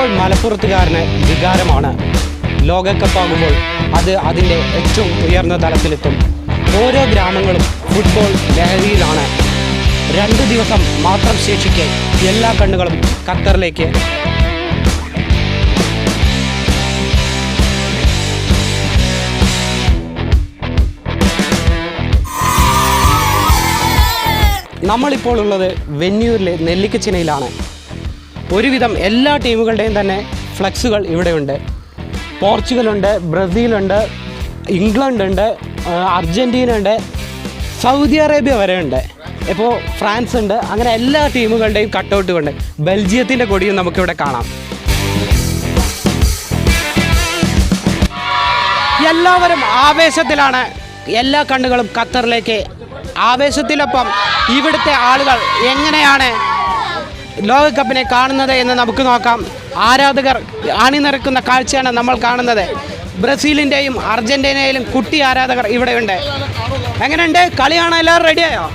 Football മലപ്പുറത്തുകാരന് വികാരമാണ്. ലോകകപ്പാകുമ്പോൾ അത് അതിന്റെ ഏറ്റവും ഉയർന്ന തലത്തിലെത്തും. ഓരോ ഗ്രാമങ്ങളും ഫുട്ബോൾ ലഹരിയിലാണ്. രണ്ട് ദിവസം മാത്രം ശേഷിക്കെ എല്ലാ കണ്ണുകളും ഖത്തറിലേക്ക് നമ്മളിപ്പോൾ ഉള്ളത് വെന്നൂരിലെ നെല്ലിക്കച്ചിനയിലാണ്. ഒരുവിധം എല്ലാ ടീമുകളുടെയും തന്നെ ഫ്ലക്സുകൾ ഇവിടെയുണ്ട്. പോർച്ചുഗലുണ്ട് ബ്രസീലുണ്ട് ഇംഗ്ലണ്ട് ഉണ്ട് അർജന്റീന ഉണ്ട് സൗദി അറേബ്യ വരെ ഉണ്ട് ഇപ്പോൾ ഫ്രാൻസ് ഉണ്ട് അങ്ങനെ എല്ലാ ടീമുകളുടെയും കട്ടൗട്ടുകളുണ്ട്. ബെൽജിയത്തിന്റെ കൊടിയും നമുക്കിവിടെ കാണാം. എല്ലാവരും ആവേശത്തിലാണ്. എല്ലാ കണ്ണുകളും ഖത്തറിലേക്ക്. ആവേശത്തിനൊപ്പം ഇവിടുത്തെ ആളുകൾ എങ്ങനെയാണ് ലോകകപ്പിനെ കാണുന്നത് എന്ന് നമുക്ക് നോക്കാം. ആരാധകർ അണിനിരക്കുന്ന കാഴ്ചയാണ് നമ്മൾ കാണുന്നത്. ബ്രസീലിന്റെയും അർജന്റീനയിലും കുട്ടി ആരാധകർ ഇവിടെയുണ്ട്. എങ്ങനെയുണ്ട്? കളി കാണാൻ എല്ലാവരും റെഡിയായോ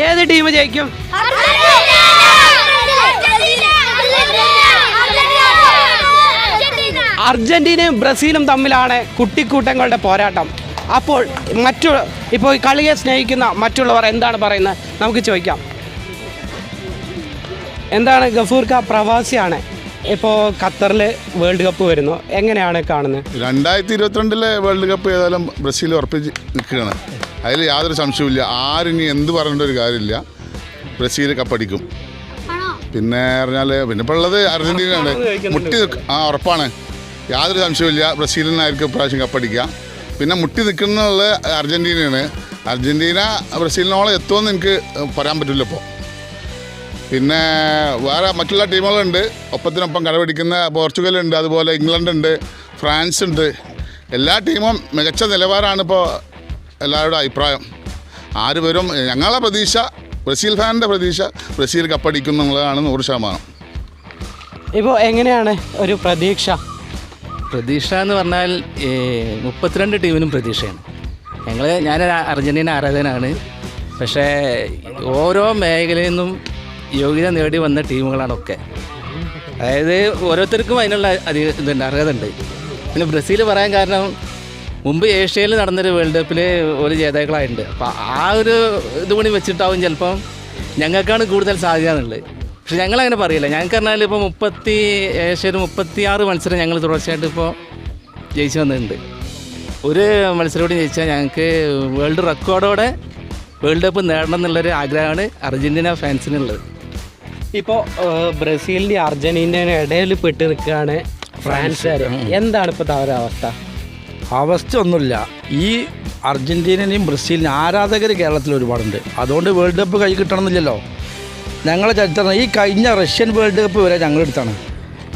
ഏത് ടീം ജയിക്കും? അർജന്റീനയും ബ്രസീലും തമ്മിലാണ് കുട്ടിക്കൂട്ടങ്ങളുടെ പോരാട്ടം. അപ്പോൾ മറ്റു ഇപ്പോൾ കളിയെ സ്നേഹിക്കുന്ന മറ്റുള്ളവർ എന്താണ് പറയുന്നത്? നമുക്ക് ചോദിക്കാം. എന്താണ് ഗഫൂർ ഗഫൂർക്ക പ്രവാസിയാണ്? ഇപ്പോൾ ഖത്തറിൽ വേൾഡ് കപ്പ് വരുന്നു. എങ്ങനെയാണ് കാണുന്നത് രണ്ടായിരത്തി ഇരുപത്തിരണ്ടിലെ വേൾഡ് കപ്പ് ഏതായാലും ബ്രസീൽ ഉറപ്പിച്ച് നിൽക്കുകയാണ്. അതിൽ യാതൊരു സംശയവുമില്ല. ആരിനി എന്ത് പറയേണ്ട ഒരു കാര്യമില്ല. ബ്രസീൽ കപ്പടിക്കും. പിന്നെ പറഞ്ഞാൽ പിന്നെ ഇപ്പോൾ ഉള്ളത് അർജന്റീനയാണ്. മുട്ടി നിൽക്ക- ആ ഉറപ്പാണ്. യാതൊരു സംശയവുമില്ല. ബ്രസീലിനായിരിക്കും ഇപ്രാവശ്യം കപ്പടിക്കുക. പിന്നെ മുട്ടി നിൽക്കുന്നുള്ള അർജന്റീനയാണ്. അർജന്റീന ബ്രസീലിനോളം എത്തുമെന്ന് എനിക്ക് പറയാൻ പറ്റില്ല ഇപ്പോൾ പിന്നെ വേറെ മറ്റുള്ള ടീമുകളുണ്ട്. ഒപ്പത്തിനൊപ്പം കടപിടിക്കുന്ന പോർച്ചുഗലുണ്ട് അതുപോലെ ഇംഗ്ലണ്ടുണ്ട് ഫ്രാൻസ് ഉണ്ട് എല്ലാ ടീമും മികച്ച നിലവാരമാണ് ഇപ്പോൾ എല്ലാവരുടെ അഭിപ്രായം. ആര് വരും? ഞങ്ങളെ പ്രതീക്ഷ ബ്രസീൽ ഫാനിന്റെ പ്രതീക്ഷ ബ്രസീൽ കപ്പടിക്കും എന്നുള്ളതാണ് നൂറ് ശതമാനം. ഇപ്പോൾ എങ്ങനെയാണ് ഒരു പ്രതീക്ഷ? പ്രതീക്ഷ എന്ന് പറഞ്ഞാൽ മുപ്പത്തിരണ്ട് ടീമിനും പ്രതീക്ഷയാണ്. ഞങ്ങൾ ഞാനൊരു അർജന്റീന ആരാധകനാണ്. പക്ഷേ ഓരോ മേഖലയിൽ നിന്നും യോഗ്യത നേടി വന്ന ടീമുകളാണൊക്കെ. അതായത് ഓരോരുത്തർക്കും അതിനുള്ള അധിക ഇതുണ്ട് അർഹത ഉണ്ട് പിന്നെ ബ്രസീൽ പറയാൻ കാരണം മുമ്പ് ഏഷ്യയിൽ നടന്നൊരു വേൾഡ് കപ്പിൽ ഒരു ജേതാക്കളായിട്ടുണ്ട്. അപ്പോൾ ആ ഒരു ഇത് കൂടി വെച്ചിട്ടാവും ചിലപ്പം ഞങ്ങൾക്കാണ് കൂടുതൽ സാധ്യത എന്നുള്ളത്. പക്ഷെ ഞങ്ങളങ്ങനെ പറയില്ല. ഞങ്ങൾക്ക് പറഞ്ഞാൽ ഇപ്പോൾ മുപ്പത്തി ഏഷ്യയിൽ മുപ്പത്തി ആറ് മത്സരം ഞങ്ങൾ തുടർച്ചയായിട്ട് ഇപ്പോൾ ജയിച്ചു വന്നിട്ടുണ്ട്. ഒരു മത്സരം കൂടി ജയിച്ചാൽ ഞങ്ങൾക്ക് വേൾഡ് റെക്കോർഡോടെ വേൾഡ് കപ്പ് നേടണം എന്നുള്ളൊരു ആഗ്രഹമാണ് അർജന്റീന ഫാൻസിനുള്ളത്. ഇപ്പോൾ ബ്രസീലിന്റെ അർജന്റീനയുടെ ഇടയിൽ പെട്ട് നിൽക്കുകയാണ് ഫ്രാൻസുകാർ എന്താണ് ഇപ്പോൾ അവരുടെ അവസ്ഥ? അവസ്ഥ ഒന്നുമില്ല ഈ അർജന്റീനയും ബ്രസീലിനും ആരാധകർ കേരളത്തിൽ ഒരുപാടുണ്ട്. അതുകൊണ്ട് വേൾഡ് കപ്പ് കൈ കിട്ടണമെന്നില്ലല്ലോ. ഞങ്ങളെ ചരിത്രം ഈ കഴിഞ്ഞ റഷ്യൻ വേൾഡ് കപ്പ് വരെ ഞങ്ങളെടുത്താണ്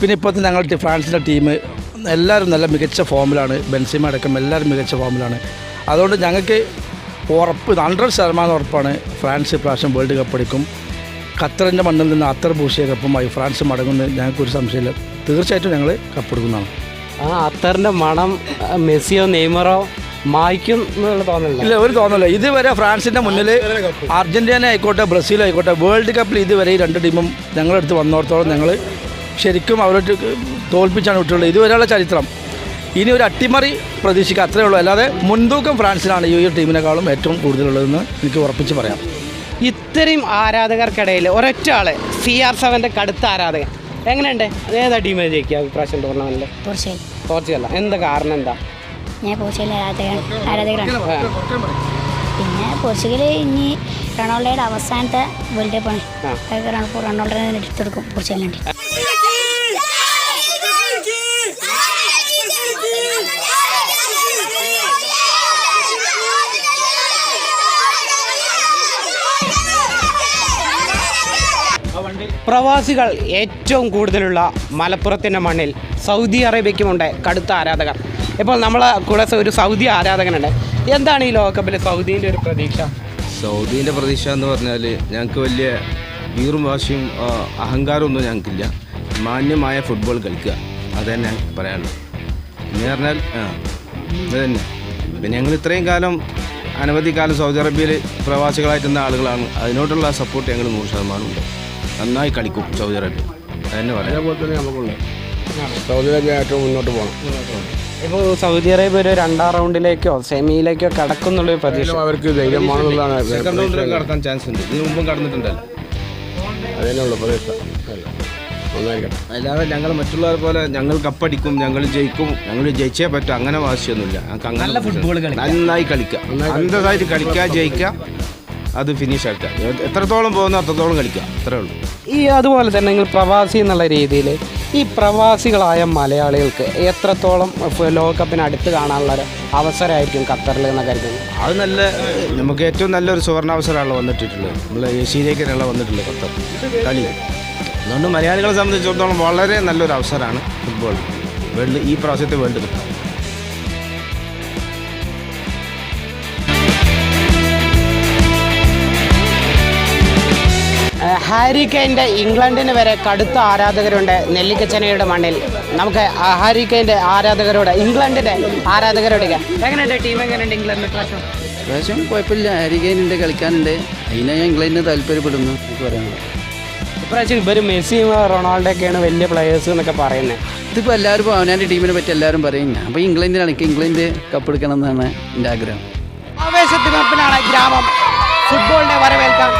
പിന്നെ ഇപ്പോഴത്തെ ഞങ്ങൾ ഫ്രാൻസിന്റെ ടീം എല്ലാവരും നല്ല മികച്ച ഫോമിലാണ്. ബെൻസിമ അടക്കം എല്ലാവരും മികച്ച ഫോമിലാണ്. അതുകൊണ്ട് ഞങ്ങൾക്ക് ഉറപ്പ് ഹൺഡ്രഡ് ശതമാനം ഉറപ്പാണ് ഫ്രാൻസ് പ്രാവശ്യം വേൾഡ് കപ്പ് അടിക്കും ഖത്തറിന്റെ മണ്ണിൽ നിന്ന് അത്തർ പൂശിയ കപ്പുമായി ഫ്രാൻസ് മടങ്ങുന്നത് ഞങ്ങൾക്കൊരു സംശയമില്ല. തീർച്ചയായിട്ടും ഞങ്ങൾ കപ്പെടുക്കുന്നതാണ് ആ അത്തറിന്റെ മണം മെസ്സിയോ നെയ്മറോ മായ്ക്കും എന്നുള്ള തോന്നലില്ല ഇല്ല ഒരു തോന്നലില്ല. ഇതുവരെ ഫ്രാൻസിന്റെ മുന്നിൽ അർജന്റീന ആയിക്കോട്ടെ ബ്രസീൽ ആയിക്കോട്ടെ വേൾഡ് കപ്പിൽ ഇതുവരെ ഈ രണ്ട് ടീമും ഞങ്ങളെടുത്ത് വന്നോടത്തോളം ഞങ്ങൾ ശരിക്കും അവരോട് തോൽപ്പിച്ചാണ് വിട്ടുള്ളത്. ഇതുവരെയുള്ള ചരിത്രം. ഇനി ഒരു അട്ടിമറി പ്രതീക്ഷിക്കുക അത്രയേ ഉള്ളൂ. അല്ലാതെ മുൻതൂക്കം ഫ്രാൻസിനാണ് ഈ ഒരു ടീമിനേക്കാളും ഏറ്റവും കൂടുതലുള്ളതെന്ന് എനിക്ക് ഉറപ്പിച്ച് പറയാം. ഇത്രയും ആരാധകർക്കിടയിൽ ഒരൊറ്റ ആൾ സി ആർ സെവന്റെ കടുത്ത ആരാധകൻ. എങ്ങനെയുണ്ട്? ഏതാ ടീം ജയിക്കുക ഇപ്രാവശ്യം പോർച്ചുഗൽ. എന്താ കാരണം എന്താ? ഞാൻ പോർച്ചുഗൽ ആരാധകരാണ്. പിന്നെ പോർച്ചുഗൽ ഇനി റൊണാൾഡോയുടെ അവസാനത്തെ വേൾഡ് കപ്പാണ് റൊണാൾഡോനെ എടുത്തെടുക്കും പോർച്ചുഗലിന് വേണ്ടി. പ്രവാസികൾ ഏറ്റവും കൂടുതലുള്ള മലപ്പുറത്തിന്റെ മണ്ണിൽ സൗദി അറേബ്യയ്ക്കുമുണ്ട് കടുത്ത ആരാധകർ. ഇപ്പോൾ നമ്മളെ കൂടെ ഒരു സൗദി ആരാധകനുണ്ട്. എന്താണ് ഈ ലോകകപ്പിൽ സൗദീന്റെ ഒരു പ്രതീക്ഷ? സൗദീന്റെ പ്രതീക്ഷ എന്ന് പറഞ്ഞാൽ ഞങ്ങൾക്ക് വലിയ വീറും വാശിയും അഹങ്കാരമൊന്നും ഞങ്ങൾക്കില്ല. മാന്യമായ ഫുട്ബോൾ കളിക്കുക. അത് തന്നെ പറയാനുള്ളൂ എന്ന് പറഞ്ഞാൽ ആ അത് തന്നെ. പിന്നെ ഞങ്ങൾ ഇത്രയും കാലം അനവധി കാലം സൗദി അറേബ്യയിൽ പ്രവാസികളായിട്ടുന്ന ആളുകളാണ്. അതിനോടുള്ള സപ്പോർട്ട് ഞങ്ങൾ നൂറ് ശതമാനം ഉണ്ട് നന്നായി കളിക്കും സൗദി അറേബ്യ അതന്നെ പറയാം. അതേപോലെ തന്നെ നമുക്കുള്ളത് സൗദി അറേബ്യ ഏറ്റവും മുന്നോട്ട് പോകണം. ഇപ്പോൾ സൗദി അറേബ്യ ഒരു രണ്ടാം റൗണ്ടിലേക്കോ സെമിയിലേക്കോ കടക്കുന്നുള്ളൊരു പ്രതീക്ഷ. അവർക്ക് ധൈര്യമാണെന്നുള്ളതാണ് കടക്കാൻ ചാൻസ് ഉണ്ട്. ഇതിന് മുമ്പും കടന്നിട്ടുണ്ടല്ലോ. അതന്നെ ഉള്ളു പ്രതീക്ഷ. അല്ലാതെ ഞങ്ങൾ മറ്റുള്ളവരെ പോലെ ഞങ്ങൾ കപ്പടിക്കും ഞങ്ങൾ ജയിക്കും ഞങ്ങൾ ജയിച്ചേ പറ്റും അങ്ങനെ വാശിയൊന്നുമില്ല. ഞങ്ങൾക്ക് അങ്ങനെ നന്നായി കളിക്കാം. നന്നായി കളിക്കുക അന്തതായിട്ട് കളിക്കുക ജയിക്കുക അത് ഫിനിഷ് ആക്കുക. എത്രത്തോളം പോകുന്നു അത്രത്തോളം കളിക്കുക. അത്രേ ഉള്ളൂ. ഈ അതുപോലെ തന്നെ നിങ്ങൾ പ്രവാസി എന്നുള്ള രീതിയിൽ ഈ പ്രവാസികളായ മലയാളികൾക്ക് എത്രത്തോളം ലോകകപ്പിന് അടുത്ത് കാണാനുള്ള ഒരു അവസരമായിരിക്കും ഖത്തറിൽ എന്ന കരുതുന്നു അത് നല്ല നമുക്ക് ഏറ്റവും നല്ലൊരു സുവർണാവസരമാണല്ലോ വന്നിട്ടുള്ളത് നമ്മൾ ഏഷ്യയിലേക്കാണല്ലോ വന്നിട്ടുള്ളത് ഖത്തർ. കളി. അതുകൊണ്ട് മലയാളികളെ സംബന്ധിച്ചിടത്തോളം വളരെ നല്ലൊരു അവസരമാണ് ഫുട്ബോൾ. വേൾഡ് ഈ പ്രാവശ്യത്തെ വേൾഡ് കപ്പ്. ഹാരി കെയിന്റെ ഇംഗ്ലണ്ടിന് വരെ കടുത്ത ആരാധകരുണ്ട് നെല്ലിക്കച്ചനയുടെ മണ്ണിൽ. നമുക്ക് ഹാരി കെയിന്റെ ആരാധകരോട് ഇംഗ്ലണ്ടിന്റെ ആരാധകരോട് എങ്ങനെയുണ്ട് ടീം എങ്ങനെയുണ്ട് ഇംഗ്ലണ്ട് പ്രാവശ്യം? പ്രാവശ്യം കുഴപ്പമില്ല. കെയിനുണ്ട് കളിക്കാനുണ്ട്. അതിനെ ഞാൻ ഇംഗ്ലണ്ടിന് താല്പര്യപ്പെടുന്നു. എനിക്ക് പറയാനുള്ളത് ഇപ്രാവശ്യം ഇവർ മെസ്സിയും റൊണാൾഡോ ഒക്കെയാണ് വലിയ പ്ലെയേഴ്സ് എന്നൊക്കെ പറയുന്നത്. ഇതിപ്പോൾ എല്ലാവരും അവനാന്റെ ടീമിനെ പറ്റി എല്ലാവരും പറയും. ഞാൻ അപ്പോൾ ഇംഗ്ലണ്ടിനാണ്. എനിക്ക് ഇംഗ്ലണ്ട് കപ്പെടുക്കണം എന്നാണ് എന്റെ ആഗ്രഹം. ആവേശത്തിനൊപ്പിനാണ് ഗ്രാമം. ഫുട്ബോളിനെ വരവേൽക്കാൻ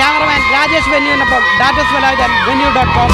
ക്യാമറമാൻ രാജേഷ് വെന്യുവിനൊപ്പം ഡാറ്റസ് വെലാജൻ വെന്യു ഡോട്ട് കോം